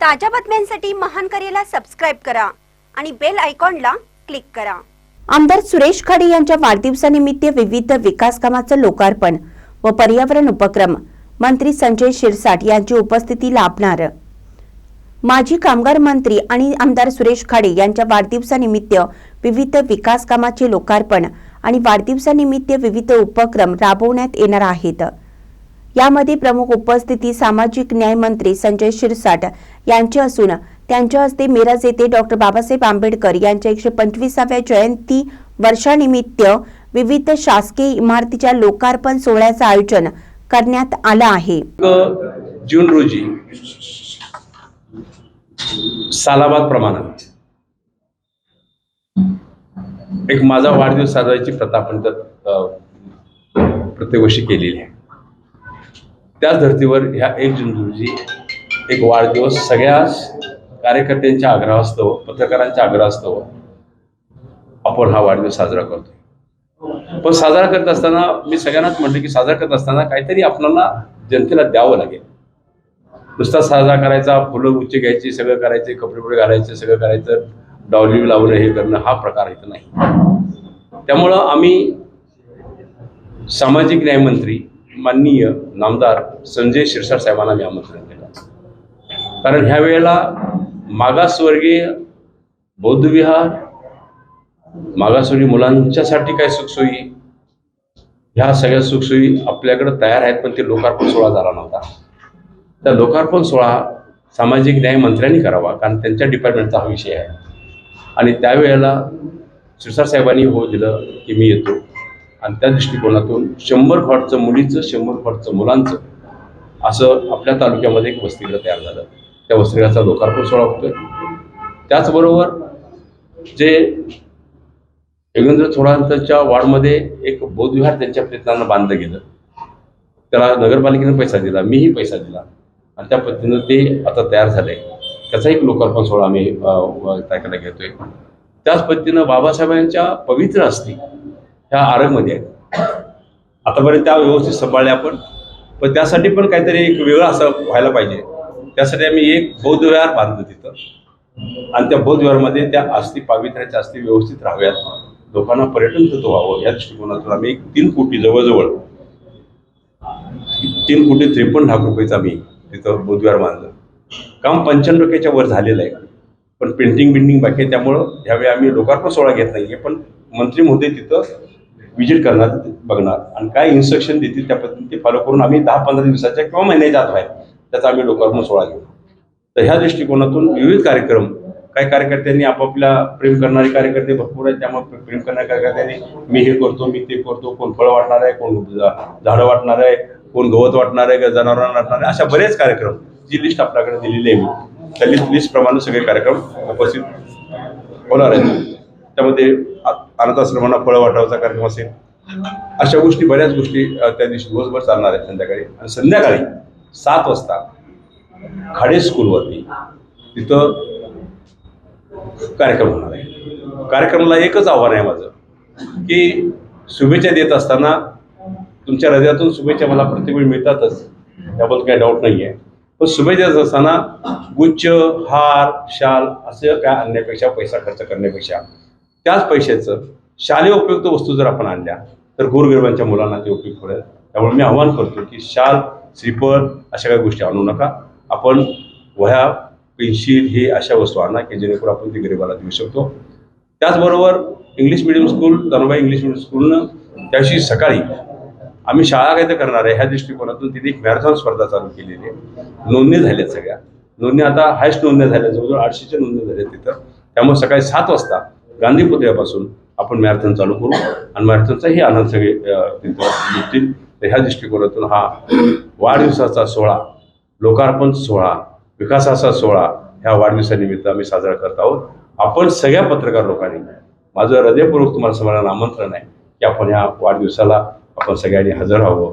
ताज्या बातम्यांसाठी महान करेला सबस्क्राईब करा आणि बेल आयकॉनला क्लिक करा. आमदार सुरेश खाडे यांच्या वाढदिवसानिमित्त विविध विकास कामाचं लोकार्पण व पर्यावरण उपक्रम मंत्री संजय शिरसाट यांची उपस्थिती लाभणार माजी कामगार मंत्री आणि आमदार सुरेश खाडे यांच्या वाढदिवसानिमित्त विविध विकास कामाचे लोकार्पण आणि वाढदिवसानिमित्त विविध उपक्रम राबवण्यात येणार आहेत. यामध्ये प्रमुख उपस्थिती सामाजिक न्याय मंत्री संजय शिरसाट यांची असून त्यांच्या हस्ते मिरज येथे डॉक्टर बाबासाहेब आंबेडकर यांच्या एकशे पंचवीसाव्या जयंती वर्षानिमित्त विविध शासकीय इमारतीच्या लोकार्पण सोहळ्याचं आयोजन करण्यात आलं आहे. जून रोजी सालाबाद प्रमाणात एक माझा वाढदिवस साजरायची प्रथा आपण प्रत्येक वर्षी केलेली आहे. त्याच धर्तीवर ह्या एक जून रोजी एक वाढदिवस सगळ्या कार्यकर्त्यांच्या आग्रहास्तव पत्रकारांच्या आग्रहास्तव आपण हा वाढदिवस साजरा करतो पण साजरा करत असताना मी सगळ्यांनाच म्हटलं की साजरा करत असताना काहीतरी आपल्याला जनतेला द्यावं लागेल. नुसता साजरा करायचा फुलं उच्च घ्यायची सगळं करायचे कपडे बिपडे घालायचे सगळं करायचं डॉली लावणं हे करणं हा प्रकार इथं नाही. त्यामुळं आम्ही सामाजिक न्यायमंत्री माननीय नामदार संजय शिरसाट साहेबांना मी आमंत्रण केलं. कारण ह्या वेळेला मागासवर्गीय बौद्धविहार मागासवर्गीय मुलांच्यासाठी काय सुखसोयी ह्या सगळ्या सुखसोयी आपल्याकडे तयार आहेत पण ते लोकार्पण सोहळा झाला नव्हता. त्या लोकार्पण सोहळा सामाजिक न्याय मंत्र्यांनी करावा कारण त्यांच्या डिपार्टमेंटचा हा विषय आहे. आणि त्यावेळेला शिरसाट साहेबांनी हो दिलं की मी येतो. आणि त्या दृष्टिकोनातून शंभर फॉटचं मुलीचं शंभर फॉटचं मुलांचं असं आपल्या तालुक्यामध्ये एक वस्तीला तयार झालं. त्या वस्तीलाचा लोकार्पण सोहळा होतोय. त्याचबरोबर जे योगेंद्र थोरांच्या वार्डमध्ये एक बौद्धविहार त्यांच्या प्रयत्नानं बांधलं गेलं. त्याला नगरपालिकेनं पैसा दिला मीही पैसा दिला. आणि त्या पद्धतीनं ते आता तयार झालंय त्याचा एक लोकार्पण सोहळा आम्ही तारखेला घेतोय. त्याच पद्धतीनं बाबासाहेबांच्या पवित्र अस्थी ह्या आरगमध्ये आहेत. आतापर्यंत त्या व्यवस्थित सांभाळल्या आपण पण त्यासाठी पण काहीतरी एक वेगळं असं व्हायला पाहिजे. त्यासाठी आम्ही एक बौद्ध विहार बांधतो तिथं. आणि त्या बौद्ध विहारमध्ये त्या अस्थी पावित्र्याच्या आस्ती व्यवस्थित राहाव्यात. लोकांना पर्यटन तिथं व्हावं या दृष्टिकोनातून आम्ही एक तीन कोटी जवळजवळ तीन कोटी त्रेपन्न लाख रुपयेचं आम्ही तिथं बुधवार बांधलं. काम पंच्याण्णव टक्क्याच्या वर झालेलं आहे. पण पेंटिंग बिंटिंग बाकी आहे त्यामुळं ह्यावेळी आम्ही लोकार्पण सोहळा घेत नाही पण मंत्री महोदय तिथं विजिट करणार बघणार. आणि काय इन्स्ट्रक्शन देतील त्या पद्धतीने ते फॉलो करून आम्ही दहा पंधरा दिवसाच्या किंवा महिन्याच्या आत आहेत त्याचा आम्ही लोकार्पण सोहळा घेऊ. तर ह्या दृष्टिकोनातून विविध कार्यक्रम काही कार्यकर्त्यांनी आपापल्या प्रेम करणारे कार्यकर्ते भरपूर आहेत. त्यामुळे प्रेम करणाऱ्या कार्यकर्त्यांनी मी हे करतो मी ते करतो कोण फळं वाटणार आहे कोण झाडं वाटणार आहे कोण गवत वाटणार आहे जनावरांना वाटणार आहे. अशा बरेच कार्यक्रम जी लिस्ट आपल्याकडे दिलेली आहे मी. त्या लिस्ट लिस्टप्रमाणे सगळे कार्यक्रम उपस्थित होणार आहेत. त्यामध्ये अनाथाश्रमांना फळं वाटावचा कार्यक्रम असेल. अशा गोष्टी बऱ्याच गोष्टी त्या दिवशी दिवसभर चालणार आहेत संध्याकाळी. आणि संध्याकाळी सात वाजता खाडे स्कूलवरती तिथं कार्यक्रम होणार आहे. कार्यक्रमाला एकच आव्हान आहे माझं की शुभेच्छा देत असताना तुमच्या हृदयातून शुभेच्छा मला प्रत्येक वेळी मिळतातच त्याबद्दल काही डाऊट नाही आहे पण शुभेच्छा देत असताना गुच्छ हार शाल असं काय आणण्यापेक्षा पैसा खर्च करण्यापेक्षा त्याच पैशाचं शालेय उपयुक्त वस्तू जर आपण आणल्या तर गोरगरिबांच्या मुलांना ते उपयुक्त होईल. त्यामुळे मी आव्हान करतो की शाल स्लीपर अशा काही गोष्टी आणू नका. आपण वह्या पेन्सिल हे अशा वस्तू आणा की जेणेकरून आपण ते गरिबाला देऊ शकतो. त्याचबरोबर English medium school Dhanubai English medium स्कूलनं त्याशी सकाळी आम्ही शाळा काय तर करणार आहे ह्या दृष्टिकोनातून तिथे एक मॅरेथॉन स्पर्धा चालू केलेली आहे. नोंदणी झाल्यात सगळ्या. नोंदणी आता हायस्ट नोंदण्या झाल्या जवळजवळ आठशेच्या नोंदणी झाल्या तिथं. त्यामुळे सकाळी सात वाजता गांधी पुतळ्यापासून आपण मॅरेथॉन चालू करू. आणि मॅरेथॉनचाही आनंद सगळे अ, तिथं तर ह्या दृष्टिकोनातून हा वाढदिवसाचा सोहळा लोकार्पण सोहळा विकासाचा सोहळा ह्या वाढदिवसानिमित्त आम्ही साजरा करत आहोत. आपण सगळ्या पत्रकार लोकांनी माझं हृदयपूर्वक तुम्हाला सगळ्यांना आमंत्रण आहे की आपण ह्या वाढदिवसाला आपण सगळ्यांनी हजर व्हावं